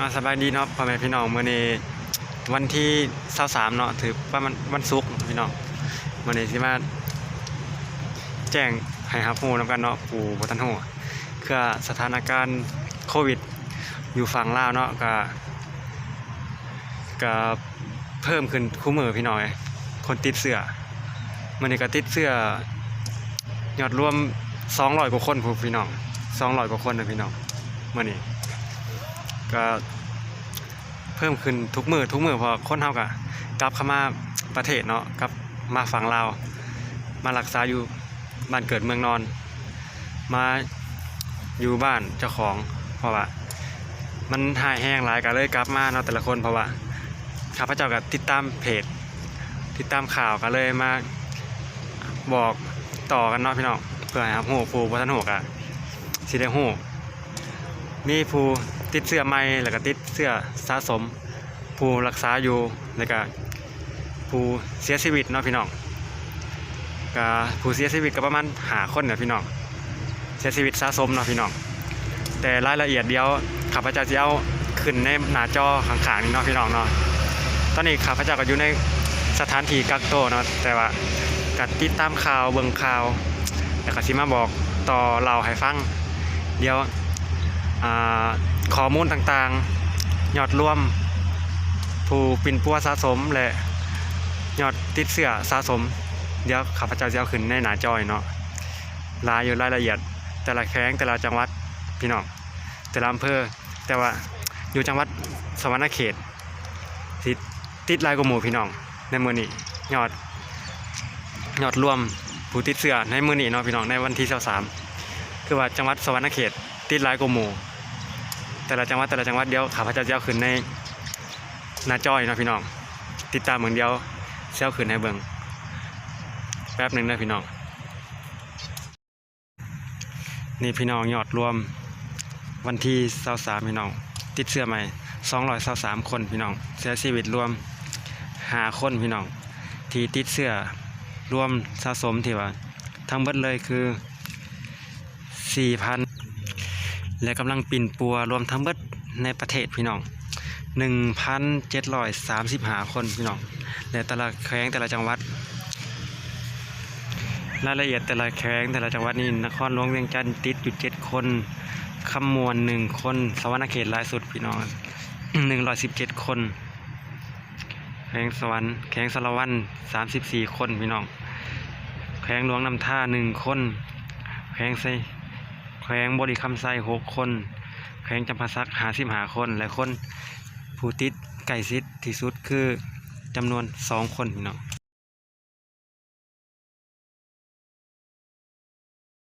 อ่าสบายดีเนาะพ่อแม่พี่น้องเมื้อนี้วันที่23เนาะถือว่ามันวันศุกร์พี่น้องเมื้อนี้สิมาแจ้งให้รับรู้นํกันเนาะปู่บ่ทันฮู้คือสถานการณ์โควิด อยู่ฝั่งลาวเนาะก็ก็เพิ่มขึ้นคู่มือพี่น้อย คนติดเสื้อมื้อนี้ก็ติดเสื้อยอดรวม200กว่าคนพูพี่น้อง200กว่าคนนะพี่น้องมื้อนี้ ก็เพิ่มขึ้นทุกมือทุกมือเพอคนเฮาก็กลับเข้ามาประเทศเนาะกลับมาฝั่งลาวมารักษาอยู่บ้านเกิดเมืองนอน มาอยู่บ้านเจ้าของเพราะว่า มันหายแห้งหลายก็เลยกลับมาเนาะแต่ละคนเพราะว่าข้าพเจ้าก็ติดตามเพจ ติดตามข่าวก็เลยมาบอกต่อกันเนาะพี่น้องเพื่อให้ครับฮู้ผู้บ่ทันฮู้ก็สิได้ฮู้มีผู้ ติดเสื้อใหม่แล้วก็ติดเสื้อสะสม ผู้รักษาอยู่แล้วก็ผู้เสียชีวิตเนาะพี่น้องก็ผู้เสียชีวิตก็ประมาณหาคนเนี่ยพี่น้องเสียชีวิตสะสมเนาะพี่น้องแต่รายละเอียดเดียวข้าพเจ้าจะเอาขึ้นในหน้าจอข้างๆนี่เนาะพี่น้องเนาะตอนนี้ข้าพเจ้าก็อยู่ในสถานที่กักตัวเนาะแต่ว่าก็ติดตามข่าวเบิ่งข่าวแล้วก็สิมาบอกต่อเราให้ฟังเดี๋ยวอ่า ข้อมูลต่างๆ ยอดรวม ผู้ปินปัวสะสมและยอดติดเสื้อสะสม เดี๋ยวข้าพเจ้าจะเอาขึ้นในหน้าจอยเนาะรายอยู่รายละเอียด แต่ละแข้งแต่ละจังหวัดพี่น้องแต่ละอำเภอแต่ว่าอยู่จังหวัดสวรรณเขตติดติดลายกว่าหมู่พี่น้องในมือนี้ยอดยอดรวมผู้ติดเสื้อในมือนี้เนาะพี่น้องในวันที่23คือว่าจังหวัดสวรรณเขตติดลายกว่าหมู่ แต่ละจังหวัดแต่ละจังหวัดเดียวข้าพเจ้าจะเอาขึ้นในหน้าจอยนะพี่น้อง ติดตามเหมือนเดียวเซลขึ้นให้เบิงแป๊บหนึ่งนะพี่น้อง นี่พี่น้องยอดรวมวันที่23พี่น้อง ติดเสื้อใหม่223คนพี่น้องเสียชีวิตรวม5คนพี่น้อง ที่ติดเสื้อรวมสะสมที่ว่า ทั้งหมดเลยคือ4,000 และกำลังปิ่นปัวรวมทั้งเบิดในประเทศพี่น้อง 1,735 คนพี่น้องและแต่ละแข้งแต่ละจังหวัด รายละเอียดแต่ละแข้งแต่ละจังหวัดนี่นครหลวงเวียงจันทร์ติดอยู่7คนคำมวลหนึ่งคน สวรรณเขตหลายสุดพี่น้อง117คน แข้งสวรรค์แข้งสารวัน34คนพี่น้อง แข้งหลวงนำท่าหนึ่งคน แข้งไซ ขวงบริคำไซหกคน แขวงจำพาสักหาสิบหาคน และคนผู้ติดไก่ซิดที่สุดคือจำนวนสองคนพี่น้อง